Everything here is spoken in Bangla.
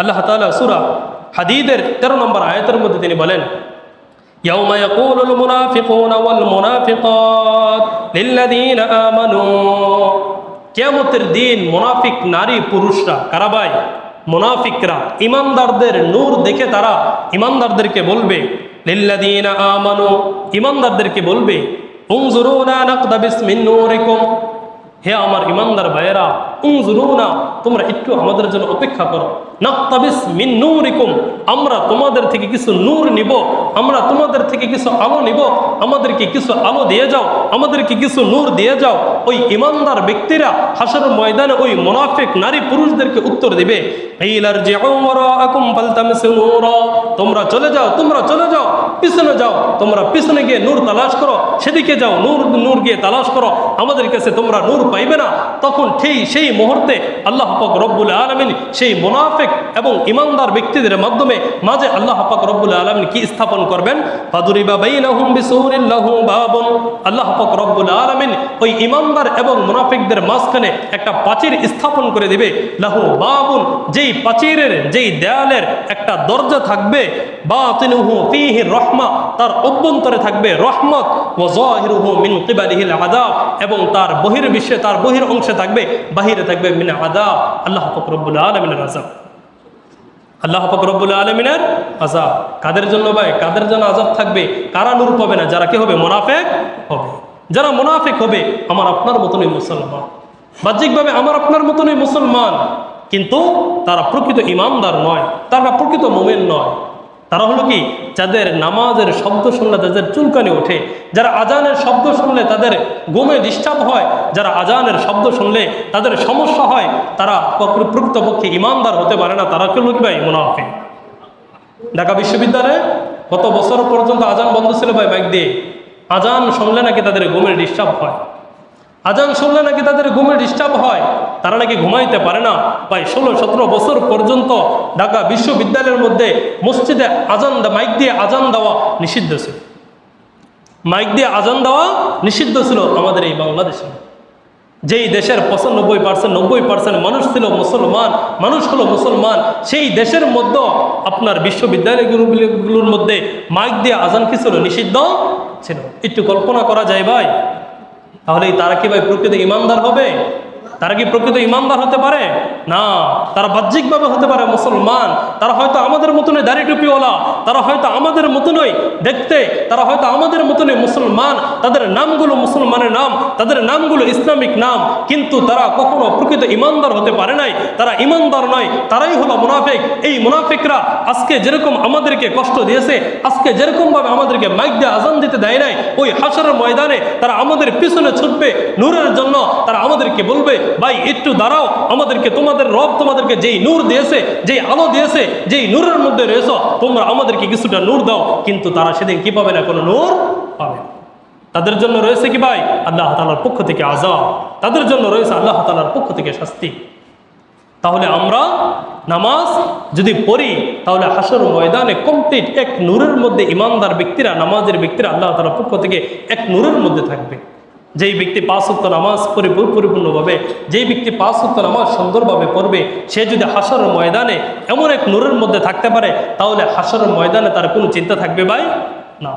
আল্লাহ তাআলা সূরা হাদিদের 13 নম্বর আয়াতের মধ্যে তিনি বলেন يوم يقول المنافقون والمنافقات للذين آمنوا কিয়ামতের দিন মুনাফিক নারী পুরুষরা কারা ভাই মুনাফিকরা ইমানদারদের নূর দেখে তারা ইমানদারদেরকে বলবে লিল্লাযীনা আমানু ইমানদারদেরকে বলবে উনজুরুনা নাকতাবিস মিন নূরিকুম হে আমার ইমানদার ভাইয়েরা তোমরা একটু আমাদের জন্য অপেক্ষা করো। নাকতাবিস আমরা তোমাদের থেকে কিছু নূর নিব, আমরা তোমাদের থেকে কিছু আলো নিব, আমাদেরকে কিছু আলো দিয়ে যাও, আমাদেরকে কিছু নূর দিয়ে যাও। ওই ইমানদার ব্যক্তিরা হাসর ময়দানে ওই মুনাফিক নারী পুরুষদেরকে উত্তর দিবে তোমরা চলে যাও, তোমরা চলে যাও, পিছনে যাও, তোমরা পিছনে গিয়ে নূর তালাশ করো, সেদিকে যাও, নূর নূর গিয়ে তালাশ করো। আমাদের কাছে তোমরা নূর পাইবে না, তখন ঠিক সেই মুহূর্তে আল্লাহ পাক রব্বুল আলমিন সেই মুনাফিক এবং ইমানদার ব্যক্তিদের মাধ্যমে মাঝে আল্লাহ পাক রব্বুল আলমিন কি স্থাপন করবেন? ফাদুরিবা বাইনাহুম বিসুরিল্লাহু বাবুন। আল্লাহ পাক রব্বুল আলমিন ওই ইমানদার এবং মুনাফিকদের মাঝখানে একটা প্রাচীর স্থাপন করে দিবে। লাহু বাবুন, যেই প্রাচীরের যেই দেয়ালের একটা দরজা থাকবে। বাতিনুহু ফীহি রহমা, তার অভ্যন্তরে থাকবে রহমত। ওয়া যাহিরুহু মিন কিবালিহিল আযাব, এবং তার বহির বিশ্বে তার বহির অংশে থাকবে বাহিরে থাকবে মিন আযাব, আল্লাহ পাক রব্বুল আলামিনের আযাব। আল্লাহ পাক রব্বুল আলমিনের আজাব কাদের জন্য ভাই? কাদের জন্য আজাব থাকবে? কারা নূর পাবে না? যারা কি হবে? মোনাফেক হবে। যারা মোনাফেক হবে, আমার আপনার মতনই মুসলমান। বাহ্যিকভাবে আমার আপনার মতনই মুসলমান। কিন্তু তারা প্রকৃত ইমানদার নয়, তারা প্রকৃত মোমেন নয়। তারা হলো কি? যাদের নামাজের শব্দ শুনলে তাদের চুলকানি ওঠে। যারা আজানের শব্দ শুনলে তাদের গোমে ডিস্টার্ব হয়। যারা আজানের শব্দ শুনলে তাদের সমস্যা হয়। তারা প্রকৃ- প্রকৃতপক্ষে ইমানদার হতে পারে না। তারা কেউ ভাই? মুনাফে ঢাকা বিশ্ববিদ্যালয়ে কত বছর পর্যন্ত আজান বন্ধ ছিল ভাই বাইক দিয়ে। আজান শুনলে নাকি তাদের ঘুমের ডিস্টার্ব হয়। আজান শুনলে নাকি তাদের ঘুমের ডিস্টার্ব হয়? তারা নাকি ঘুমাইতে পারে না? প্রায় ষোলো, সতেরো বছর পর্যন্ত ঢাকা বিশ্ববিদ্যালয়ের মধ্যে মসজিদে আজান মাইক দিয়ে আজান দেওয়া নিষিদ্ধ ছিল। মাইক দিয়ে আজান দেওয়া নিষিদ্ধ ছিল আমাদের এই বাংলাদেশে। যেই দেশের পঁচানব্বই পার্সেন্ট নব্বই পার্সেন্ট মানুষ ছিল মুসলমান, মানুষ হলো মুসলমান, সেই দেশের মধ্যে আপনার বিশ্ববিদ্যালয়গুলোর মধ্যে মাইক দিয়ে আজান কি ছিল? নিষিদ্ধ ছিল। একটু কল্পনা করা যায় ভাই। তাহলে তারা কি ভাই প্রকৃত ইমানদার হবে? তারা কি প্রকৃত ইমানদার হতে পারে? না, তারা বাহ্যিকভাবে হতে পারে মুসলমান। তারা হয়তো আমাদের মতনই দাড়ি টুপিওয়ালা। তারা হয়তো আমাদের মতনই দেখতে, তারা হয়তো আমাদের মতনই মুসলমান। তাদের নামগুলো মুসলমানের নাম, তাদের নামগুলো ইসলামিক নাম। কিন্তু তারা কখনো প্রকৃত ইমানদার হতে পারে নাই। তারা ইমানদার নয়, তারাই হলো মুনাফিক। এই মুনাফিকরা আজকে যেরকম আমাদেরকে কষ্ট দিয়েছে, আজকে যেরকমভাবে আমাদেরকে মাইক দিয়ে আজান দিতে দেয় নাই, ওই হাসরের ময়দানে তারা আমাদের পিছনে ছুটবে, নূরের জন্য তারা আমাদেরকে বলবে ভাই, একটু দাঁড়াও, আমাদেরকে, তোমাদের রব তোমাদেরকে যেই নূর দিয়েছে, যেই আলো দিয়েছে, যেই নূরের মধ্যে রয়েছে, তোমরা আমাদেরকে কিছুটা নূর দাও। কিন্তু তারা সেদিন কি পাবে না? কোনো নূর পাবে। তাদের জন্য রয়েছে কি ভাই? আল্লাহ তালার পক্ষ থেকে আজাব তাদের জন্য রয়েছে আল্লাহ তালার পক্ষ থেকে শাস্তি। তাহলে আমরা নামাজ যদি পড়ি, তাহলে হাসর ময়দানে কমপ্লিট এক নূরের মধ্যে ইমানদার ব্যক্তিরা, নামাজের ব্যক্তিরা আল্লাহ তালার পক্ষ থেকে এক নূরের মধ্যে থাকবে। যেই ব্যক্তি পাঁচ উত্তর নামাজ পরিপূর্ণভাবে, যেই ব্যক্তি পাঁচ উত্তর নামাজ সুন্দরভাবে পড়বে, সে যদি হাসর ময়দানে এমন এক নূরের মধ্যে থাকতে পারে, তাহলে হাসর ময়দানে তার কোনো চিন্তা থাকবে ভাই? না।